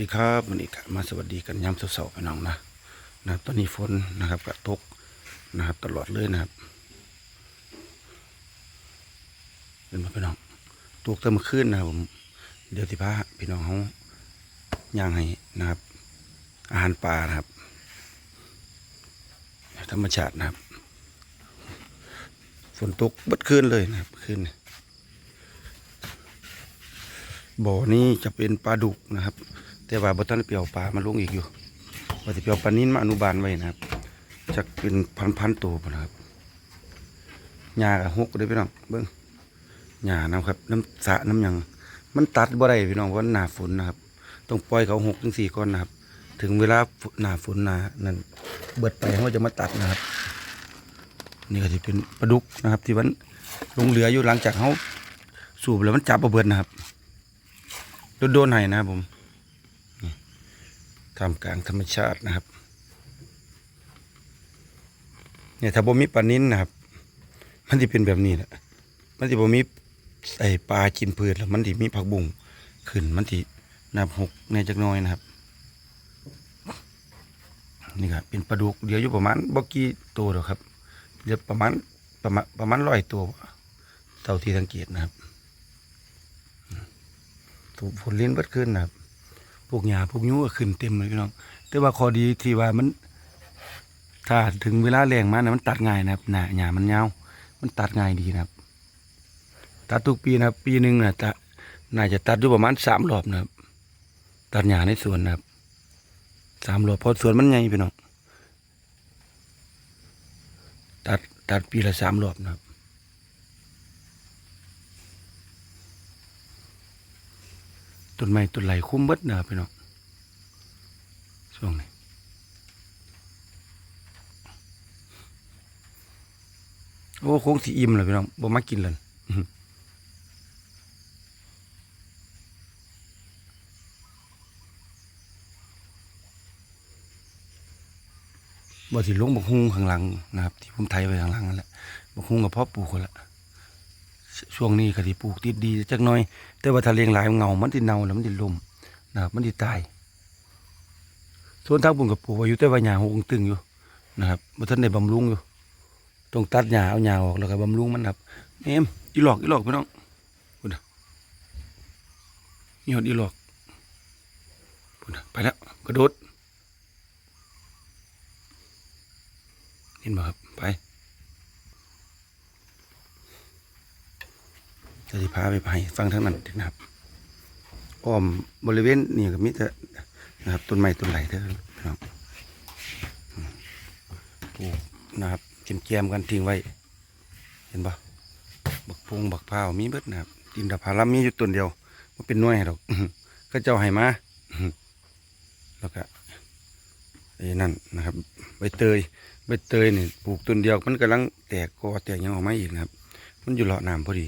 ดีครับวันนี้กมาสวัสดีกันยามเสาร์ๆพี่น้องนะนะครับตอนนี้ฝนนะครับก็ตกนะครับ ตลอดเลยนะครับเป็นมาพี่น้องตกแต่เมื่อคืนนะครับผมเดี๋ยวที่พาพี่น้องเขาย่างให้นะครับ อาหารปลานะครับ ธรรมชาตินะครับฝนตกบัดคืนเลยนะครับคืนนี้บ่อนี้จะเป็นปลาดุกนะครับ แต่ว่าบ่ทันเปียวปลามาลงอีกอยู่ว่าจะเปียวปลานิ้นมาอนุบาลไว้นะครับจะเป็นพันๆตัวนะครับหญ้ากับหกได้พี่น้องเบิ่งหญ้านะครับ น้ำสะน้ำยังมันตัดบ่ได้พี่น้องเพราะหนาฝนนะครับ ต้องปล่อยเขาหกถึงสี่ก้อนนะครับ ถึงเวลาหนาฝนนานั่นเบิดไปเขาจะมาตัดนะครับ นี่ก็จะเป็นปลาดุกนะครับ ที่มันลงเหลืออยู่หลังจากเขาสูบแล้วมันจับเอาเบิดนะครับโดนๆให้นะครับผม ทำกลางธรรมชาตินะครับ เนี่ยถ้าบ่มีปลานิ้นนะครับ มันจะเป็นแบบนี้แหละมันจะบ่มีใส่ปลากินพืชแล้วมันจะมีผักบุ้งขึ้นมันจะนับหกในจักน้อยนะครับ นี่ครับเป็นปลาดุกเดี๋ยวอยู่ประมาณบ่กี่ตัวหรอครับเดี๋ยวประมาณประมาณประมาณร้อยตัวเท่าที่สังเกตนะครับถูกฝนลี้นเบิดขึ้นนะครับ พวกหญ้าพวกยูก็ขึ้นเต็มเลยพี่น้องแต่ว่าข้อดีที่ว่ามัน ถ้าถึงเวลาแรงมานะมันตัดง่ายนะครับหนาหญ้ามันยาวมันตัดง่ายดีนะครับ ตัดทุกปีนะครับ ปีหนึ่งนะจะน่าจะตัดอยู่ประมาณสามรอบนะครับ ตัดหญ้าในสวนนะครับสามรอบเพราะสวนมันใหญ่พี่น้องตัดตัดปีละสามรอบนะครับ ต้นไม้ต้นไหลคุ้มเบิดนะครับพี่น้องช่วงนี้โอ้คงสีอิ่มเลยพี่น้องบ่มากินเลยบ่สิลงบกฮุงข้างหลังนะครับ ที่ผมไทยไว้ข้างหลังนั่นแหละบกฮุงกับพ่อปลูกคนละ ช่วงนี้ก็สิปลูกติดดีจักหน่อย แต่ว่าถ้าเลี้ยงหลายเงามันติเน่าแล้วมันติล่มนะครับมันติตายส่วนทางบุญกับปลูกไว้อยู่แต่ว่าหญ้าหงตึงอยู่นะครับบ่ทันได้บำรุงอยู่ต้องตัดหญ้าเอาหญ้าออกแล้วก็บำรุงมันครับเอ็มอีหลอกอีหลอกพี่น้องพุ่นนี่หดอีหลอกพุ่นไปแล้วกระโดดเห็นบ่ครับไป จะสิพาไปไปฟังทั้งนั้นนะครับอ้อมบริเวณนี่ก็มีแต่นะครับต้นไม้ต้นไหลเด้อพี่น้องอืมปลูกนะครับเจียมเจียมๆกันทิ้งไว้ เห็นปะบักพุงบักพ้าวมีเบิดนะครับตินดาพารัมมีอยู่ต้นเดียวมันเป็นน่วยห้ดอกก็เจ้าให้มาแล้วก็ไอ้นั่นนะครับใบเตยใบเตยเนี่ยปลูกต้นเดียวมันกำลังแตกกอแตกยังออกมาอีกนะครับ มันอยู่เลาะน้ำพอดี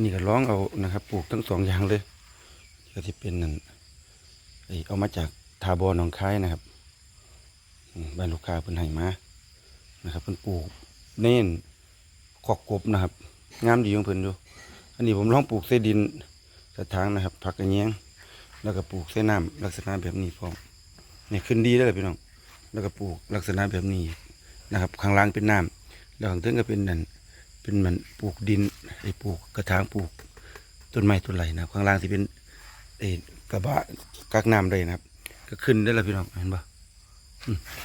นนี้ก็ร้องเอานะครับ ปลูกทั้งสองอย่างเลยก็ที่เป็นนั่นไอเอามาจากทาบอนองคายนะครับบ้านลูกค้าเพิ่นให้มานะครับเพิ่นปลูกเน่นขอกกบนะครับ งามดีของเพิ่นอยู่ อันนี้ผมลองปลูกใส่ดินกระถางนะครับผักกระเนียงแล้วก็ปลูกใส่น้ำลักษณะแบบนี้พร้อมเนี่ยขึ้นดีได้เลยพี่น้อง แล้วก็ปลูกลักษณะแบบนี้นะครับ ข้างล่างเป็นน้ำแล้วข้างเทิงก็เป็นนั่น เป็นเหมันปลูกดินไอ้ปลูกกระถางปลูกต้นไม้ต้นไหลนะครับข้างล่างที่เป็นไอ้กระบะกักน้ำได้นะครับ ก็ขึ้นได้แล้วพี่น้องเห็นปะ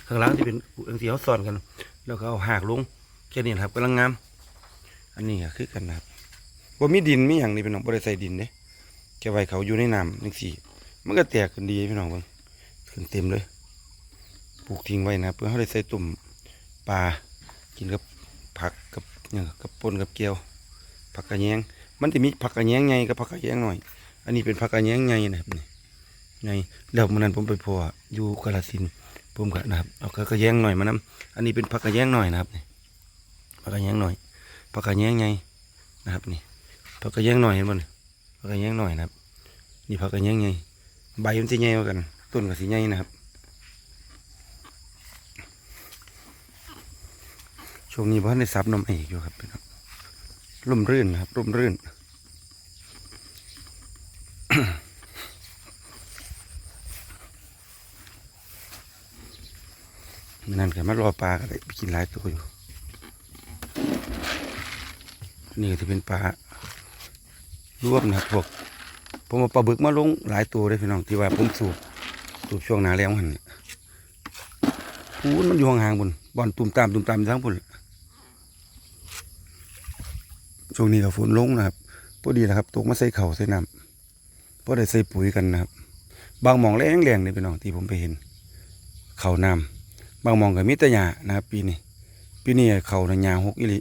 ข้างล่างที่เป็นปลูกอังสีเขาซ้อนกัน แล้วก็เอาหากลงแค่นี้นครับกำลังงาม อันนี้ก็คือกันนะครับว่ามีดินมีอย่างนี้พี่น้องบ่ได้ใส่ดินเด้แค่ไว้เขาอยู่ในน้ำจังสี่มันก็แตกขึ้นดีพี่น้องเบิ่งขึ้นเต็มเลยปลูกทิ้งไว้นะเพื่อให้ได้ใส่ตุ่มปลากินกับผักกับ เนี่ยกับปนกับเกลียว ผักกระแยง มันจะมีผักกระแยงใหญ่กับผักกระแยงหน่อย อันนี้เป็นผักกระแยงใหญ่นะครับนี่ใหญ่แล้วมันนั้นผมไปพออยู่กาฬสินผมก็นะครับเอากระแยงหน่อยมานำอันนี้เป็นผักกระแยงหน่อยนะครับนี่ผักกระแยงหน่อยผักกระแยงใหญ่นะครับนี่ผักกระแยงหน่อยเห็นบ่นี่ผักกระแยงหน่อยนะครับ นี่ผักกระแยงใหญ่ใบมันจะใหญ่กว่ากัน ต้นก็สีใหญ่นะครับ ช่วงนี้พ่อในซับน้ำเอกอยู่ครับพี่น้องร่มรื่นนะครับร่มรื่น นั่นก็มารอปลาก็ได้ไปกินหลายตัวอยู่ นี่จะเป็นปลารวมนะพวก ผมเอาปลาบึกมาลงหลายตัวเลยพี่น้องที่ว่าผมสูบสูบช่วงหนาแรงหันเนี่ยพูนมันอยู่ห่างๆบนบอนตุ่มตามตุ่มตามทั้งบน ช่วงนี้ก็ฝนลงนะครับพอดีนะครับตกมาใส่เข่าใส่น้ำพอได้ใส่ปุ๋ยกันนะครับ บางหมองแรงแรงๆเลยพี่น้องที่ผมไปเห็น เข่าน้ำบางหมองก็มิตรหยานะครับ ปีนี้ปีนี้เข่าน่ะหยาหกอิลิ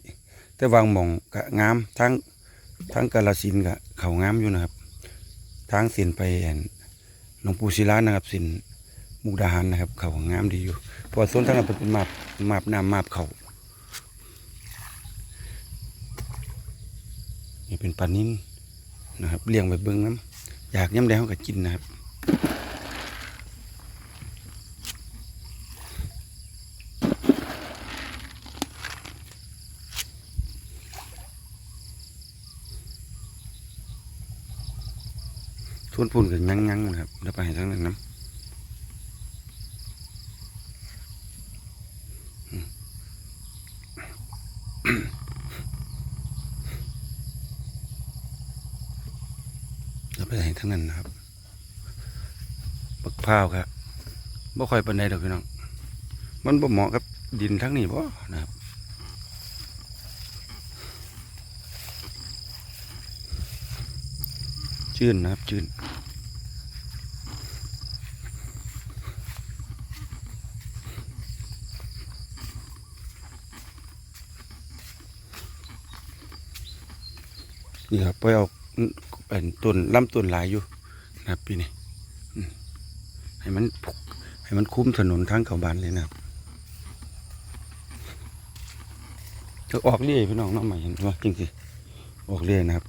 แต่บางหมองก็งามทั้งทั้งกาลสินธุ์ก็เข่างามอยู่นะครับทางเส้นไปอันหลวงปู่ศิลานะครับเส้นมุกดาหารนะครับ เขางามดีอยู่พราะว่าส่วนทางนั้นเป็นมาบมาบน้ำมาบเขา นี่เป็นปลานิ่นนะครับเลี้ยงไปเบิ้งน้ำอยากย่ำแดงเขาก็กินนะครับส่วนปุ่นก็ยังยังๆนะครับเดี๋ยวไปให้ทางนั้นน้ำอืม เดี๋ยวไปให้ ทางนั้นนะครับบักพร้าวครับบ่ค่อยปานใดดอกพี่น้อง มันบ่เหมาะกับดินทั้งนี้บ่นะครับชื่นนะครับชื่นนี่ครับไปเอา เป็นต้นลำต้นหลายอยู่นะครับปีนี้ให้มันพุกให้มันคุ้มถนนทางเขาบานเลยนะครับจะออกเรื่อยพี่น้องน้องใหม่เห็นว่าจริงสิออกเรื่อยนะครับ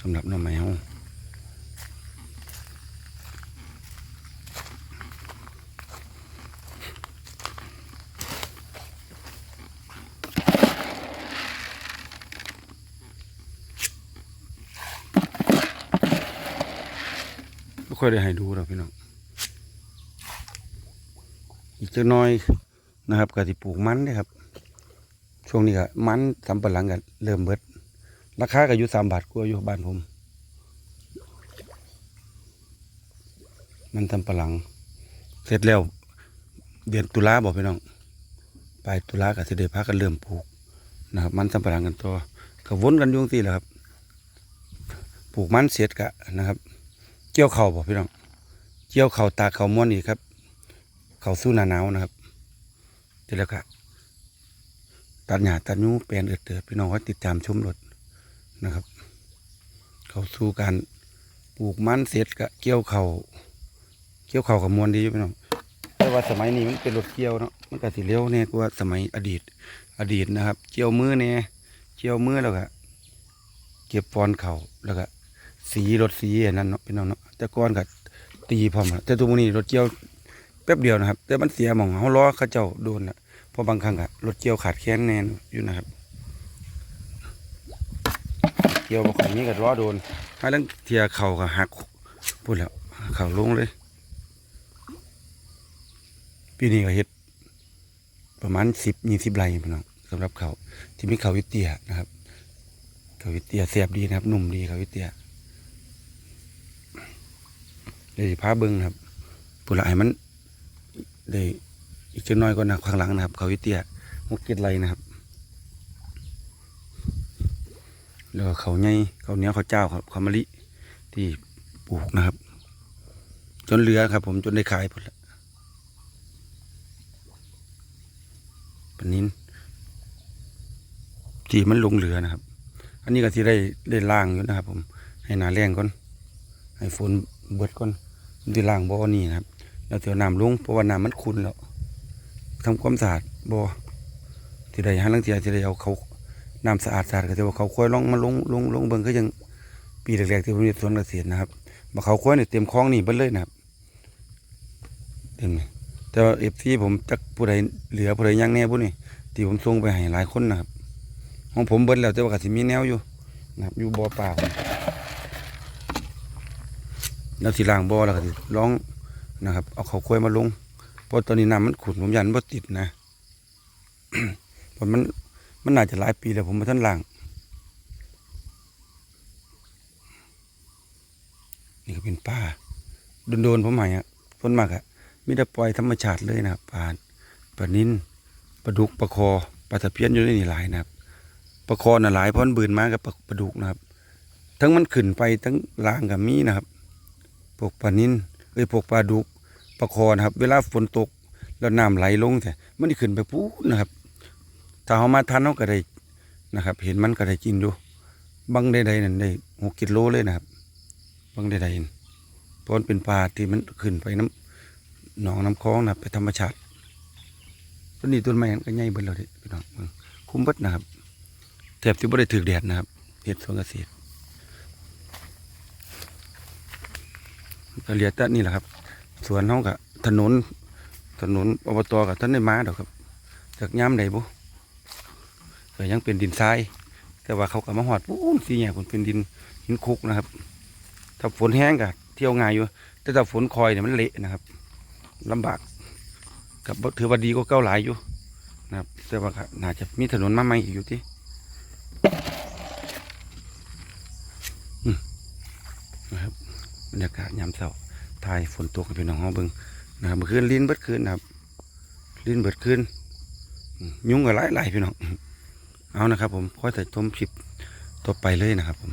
สำหรับน้องใหม่เฮา ค่อยได้ให้ดูหรอกพี่น้องอีกจะน้อยนะครับก็สิปลูกมันเด้ครับ ช่วงนี้ก็มันสำปะหลังก็เริ่มเบิด ราคาก็อยู่สามบาทกว่าอยู่บ้านผม มันทำปะหลัง เสร็จแล้วเดือนตุลาบอกพี่น้องปลายตุลาก็สิได้พากันเริ่มปลูกนะครับ มันทำปะหลังกันตัวก็วนกันยุ่งที่แหละครับ ปลูกมันเสร็จกะนะครับ เกี่ยวเข่าบอกพี่น้องเกี่ยวเข่าตาเข่าม้วนอีกครับ เข่าสู้หนาหนาวนะครับเสร็จแล้วก็ตัดหญ้าตัดยูแปลนเอือดเตือดพี่น้องก็ติดตามชมรถนะครับ เขาสู่การปลูกมันเสร็จก็เกี่ยวเขาเกี่ยวเข่ากับมวลดีอยู่พี่น้องแต่ว่าสมัยนี้มันเป็นรถเกี่ยวเนาะมันก็สิเร็วเนี่ยกว่าสมัยอดีต อดีตนะครับ เกี่ยวมือเนี่ยเกี่ยวมือแล้วก็เก็บฟอนเข่าแล้วก็สีรถสีอันนั้นเนาะพี่น้องเนาะ แต่ก่อนก็ตีพร้อมแต่ตัวนี้รถเกี่ยวแป๊บเดียวนะครับ แต่มันเสียหมองเขาล้อเขาเจ้าโดนอะเพราะบางครั้งอะรถเกี่ยวขาดแค้นแน่นอยู่นะครับเกี่ยวบางครั้งนี้ก็ล้อโดนถ้าเรื่องเทียเข่าก็หักพูดแล้วเข่าลงเลยปีนี้ก็เฮ็ดประมาณสิบยี่สิบไร่พี่น้องสำหรับเขาที่มีเขาวิเตียนะครับเขาวิเตียแสบดีนะครับหนุ่มดีเขาวิเตีย เลยพาเบิ้งนะครับปุระให้มันได้อีกจักน้อยก็นะข้างหลังนะครับ เขาวิเตียมุกเก็ดไรนะครับแล้วเขาใหญ่เขาเนี้ยเขาเจ้าครับเขามะลิที่ปลูกนะครับ จนเหลือครับ ผมจนได้ขายหมดแล้วปนนินที่มันลงเหลือนะครับ อันนี้ก็ที่ได้ได้ล่างอยู่นะครับ ผมให้หนาแรงก่อน ให้ฝนเบิดก่อน มันที่ล่างบ่อนี่นะครับแล้วเดี๋ยวน้ำลงเพราะว่าน้ำมันขุ่นแล้วทำความสะอาดบ่อที่ใดห้าลังเทียที่ใดเอาเขาน้ำสะอาดสะอาดก็จะว่าเขาค่อยลองมาลงลงลงเบิ่งก็ยังปีแรกๆที่ผมเรียนสวนเกษตรนะครับมาเขาค่อยเนี่ยเต็มคลองนี่เบิดเลยนะครับเต็มเลยแต่ว่าเอฟซีผมจักผู้ใดเหลือผู้ใดยังแน่ผู้นี่ที่ผมส่งไปให้หลายคนนะครับของผมเบิดแล้วแต่ว่าก็สิมีแนวอยู่นะครับอยู่บ่อปลา แล้วสิล้างบ่อแล้วก็สิลองนะครับ เอาเขาวกล้วยมาลงเพราะตอนนี้น้ำมันขุ่นผมยันบ่ติดนะเพราะมันมันน่าจะหลายปีแล้วผมมาท่านล้าง นี่ก็เป็นป่าโดนๆผมใหม่อะพ้นมากอะไมแต่ได้ปล่อยธรรมชาติเลยนะครับปลาปลานินปลาดุกปลาคอปลาตะเพียนอยู่ในนี่หลายนะครับปลาคอน่ะหลายเพราะมันบืนมากับปลาปลาดุกนะครับ ทั้งมันขึ้นไปทั้งล่างกับมีนะครับ พวกปลานินเอ้ยพวกปลาดุกปลาคอนะครับ เวลาฝนตกแล้วน้ำไหลลงแต่มันได้ขึ้นไปพูดนะครับ ถ้าเขามาทันเขาก็ได้นะครับ เห็นมันก็ได้กินดูบางใดๆนั่นได้หกกิโลเลยนะครับบางใดๆเพราะเป็นปลาที่มันขึ้นไปน้ำหนองน้ำคลองนะไปธรรมชาติต้นนี้ต้นไม้ก็ใหญ่เบิดแล้วเดิพี่น้องคุ้มเบิดนะครับแทบที่บ่ได้ถือแดดนะครับเฮ็ดสวนเกษตร ก็เหลียแต่นี่แหละครับ สวนเฮากับถนน ถนนอบตกับท่านได้มาดอกครับ จากย้ำใดบุก็ยังเป็นดินทราย แต่ว่าเขาก็มาหอดปูนสีเนี่ยผมเป็นดินหินคุกนะครับ ถ้าฝนแห้งก็เที่ยวง่ายอยู่ แต่ถ้าฝนคอยเนี่ยมันเละนะครับลำบาก กับถือว่าดีก็เก้าหลายอยู่นะครับแต่ว่าน่าจะมีถนนมาใหม่อยู่ที่นะครับ รรยากาศยามเช้าทายฝนตกพี่น้องเขาเบิ่งนะครับเมื่อคืนลิ้นเบิดคืนนะครับ ลิ้นเบิดคืนยุ่งก็หลายหลายๆพี่น้องเอานะครับ ผมค่อยแต่ชมคลิปต่อไปเลยนะครับผม